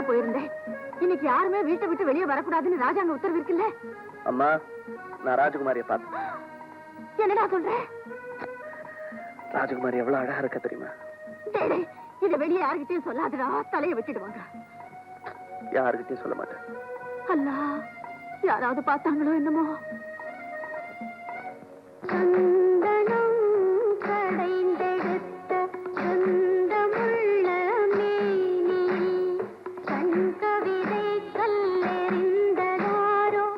சுற்றுலா போயிருந்தேன். இன்னைக்கு யாருமே வீட்டை விட்டு வெளியே வரக்கூடாதுன்னு ராஜாங்க உத்தரவு இருக்குல்ல அம்மா நான் ராஜகுமாரிய பார்த்தேன். என்னடா சொல்ற? ராஜகுமாரி எவ்வளவு அழகா இருக்க தெரியுமா? இத வெளியே யாருகிட்டயும் சொல்லாதடா. தலையை வெட்டிடுவாங்க யாருகிட்டயும் சொல்ல மாட்டேன். அல்ல யாராவது பார்த்தாங்களோ என்னமோ?